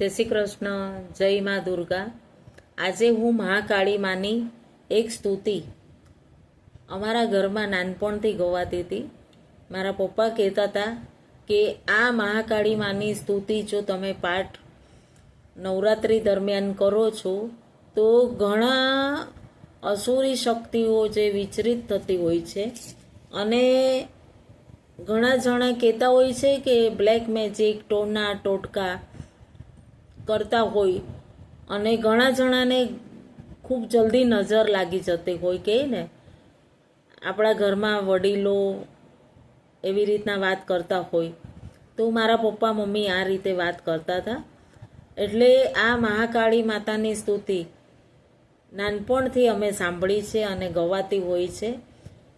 જય શ્રી કૃષ્ણ, જય મા દુર્ગા. આજે હું મહાકાળી માની એક સ્તુતિ અમારા ઘરમાં નાનપણથી ગવાતી હતી. મારા પપ્પા કહેતા હતા કે આ મહાકાળી માની સ્તુતિ જો તમે પાઠ નવરાત્રિ દરમિયાન કરો છો, તો ઘણા અસુરી શક્તિઓ જે વિચરિત થતી હોય છે અને ઘણા જણા કહેતા હોય છે કે બ્લેક મેજિક, ટોના, ટોટકા કરતા હોય અને ઘણા જણાને ખૂબ જલ્દી નજર લાગી જતી હોય કે ને, આપણા ઘરમાં વડીલો એવી રીતના વાત કરતા હોય. તો મારા પપ્પા, મમ્મી આ રીતે વાત કરતા હતા. એટલે આ મહાકાળી માતાની સ્તુતિ નાનપણથી અમે સાંભળી છે અને ગવાતી હોય છે.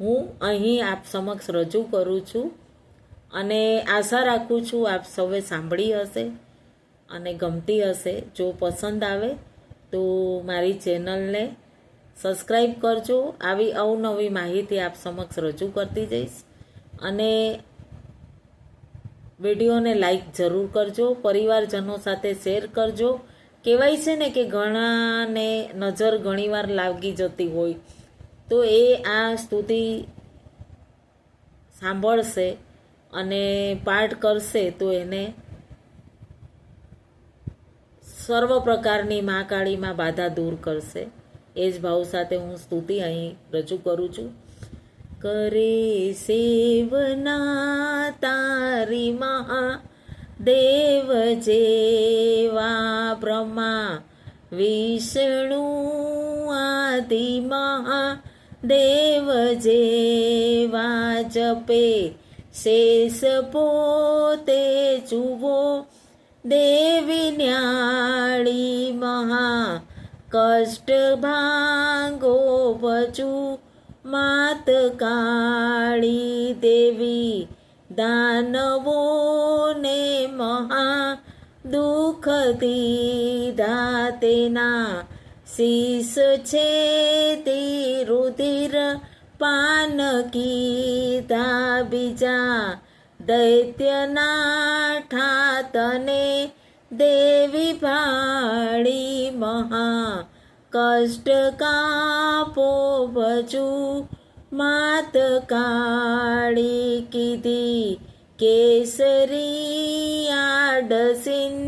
હું અહીં આપ સમક્ષ રજૂ કરું છું અને આશા રાખું છું આપ સૌએ સાંભળી હશે. અને ગમતી હશે. જો પસંદ આવે તો મારી ચેનલને સબસ્ક્રાઈબ કરજો. આવી અવનવી માહિતી આપ સમક્ષ રજૂ કરતી જઈશ. અને વિડીયોને લાઈક જરૂર કરજો. પરિવારજનો સાથે શેર કરજો. કહેવાય છે ને કે ઘણાને નજર ઘણીવાર લાગી જતી હોય. તો એ આ સ્તુતિ સાંભળશે અને પાઠ કરશે તો એને સર્વ પ્રકારની મા કાળીમાં બાધા દૂર કરશે. એ જ ભાવ સાથે હું સ્તુતિ અહીં રજૂ કરું છું. કરે સેવના તારી મહા દેવ જેવા બ્રહ્મા વિષ્ણુ આદિ મહા દેવ જેવા જપે. શેષ પોતે જુઓ દેવી ન્યાળી મહા કષ્ટ ભાંગો ભજુ માત કાળી દેવી દાનવોને મહા દુઃખ દીધા તેના શીશ છે તે રુધિર પાન કીધા બીજા દૈત્યના તને દેવી ભાળી મહા કષ્ટ કાપો ભજુ માત કાળી કીધી કેસરી આડસીન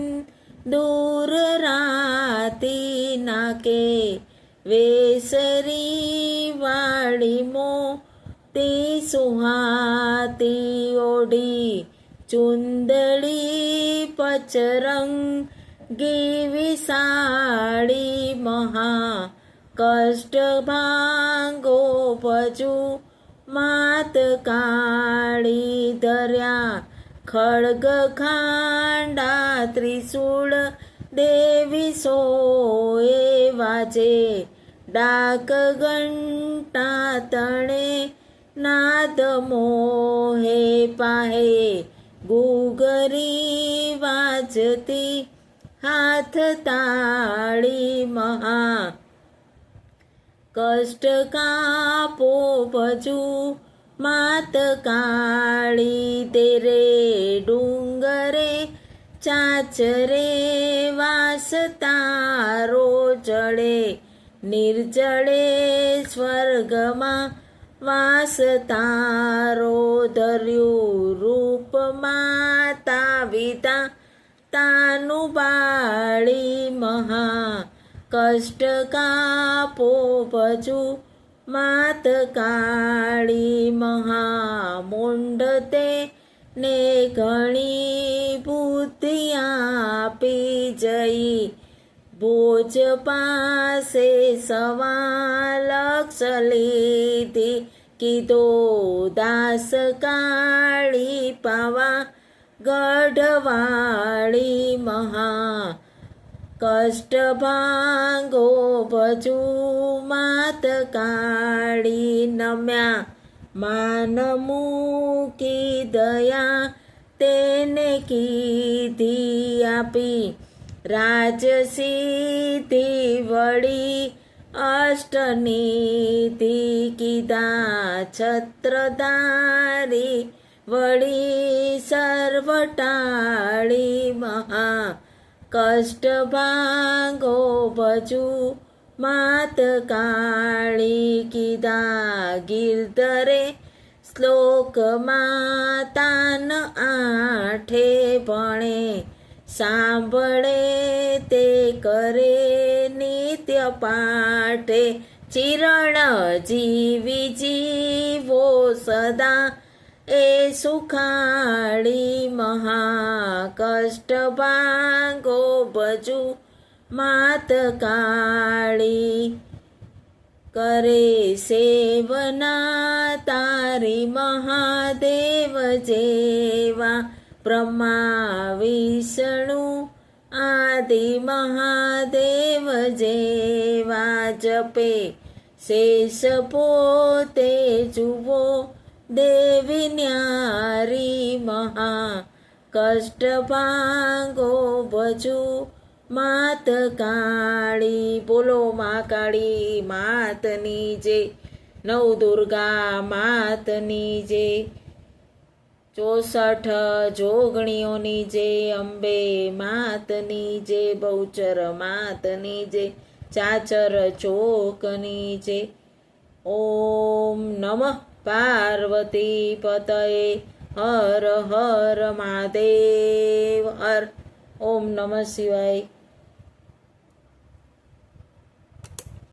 દૂર રાતી નાકે વેસરી વાળી મો તે સુહાતી ઓઢી ચુંદડી પચરંગ ગીવી સાડી મહા કષ્ટ ભાંગો ભજુ માત કાળી ધર્યા ખડગ ખાંડા ત્રિશૂળ દેવી સોએ વાજે ડાક ઘંટા તણે નાદ મોહે પાહે, ગુગરી વાજતી, હાથ તાળી મહા. કષ્ટ કાપો ભજુ, માત કાળી તેરે ડુંગરે ચાચરે વાસ તારો જળે, નિર્જળે સ્વર્ગમાં વાસ તારો ધર્યું રૂપ માતા વિતા તાનું બાળી મહા કષ્ટ કાપો ભજુ માત કાળી મહા મુંડ તે ને ઘણી બુદ્ધિ આપી જઈ ભોજ પાસે સવા લક્ષ લીધી કીધો દાસ કાળી પાવા, ગઢવાળી મહા. કષ્ટ ભાંગો ભજુ માત કાળી નમ્યા. માન મૂકી દયા તેને કીધી આપી. રાજ સીધી વળી અષ્ટનીતિ કીધા છત્રધારી વળી સર્વટાળી મહા કષ્ટ ભાંગો ભજુ માત કાળી કીધા ગીરધરે શ્લોક માતાન આઠે ભણે સાંભળે તે કરે નિત્ય પાઠે ચિરણ જીવી જીવો સદા. એ સુખાળી મહા કષ્ટ ભાંગો ભજુ માત કાળી. કરે સેવના તારી મહાદેવ જેવા બ્રહ્મા વિષ્ણુ આદિ મહાદેવ જેવા જપે શેષ પોતે જુઓ દેવી ન્યારી મહા કષ્ટ ભાંગો ભજુ માત કાળી, બોલો મા કાળી, માતની જે નવ દુર્ગા માતની જે ચોસઠ જોગણીઓની જે અંબે માતની જે, બહુચર માતની જે, ચાચર ચોકની જે. ઓમ નમઃ પાર્વતી પતયે, હર હર મહાદેવ, હર. ઓમ નમઃ શિવાય.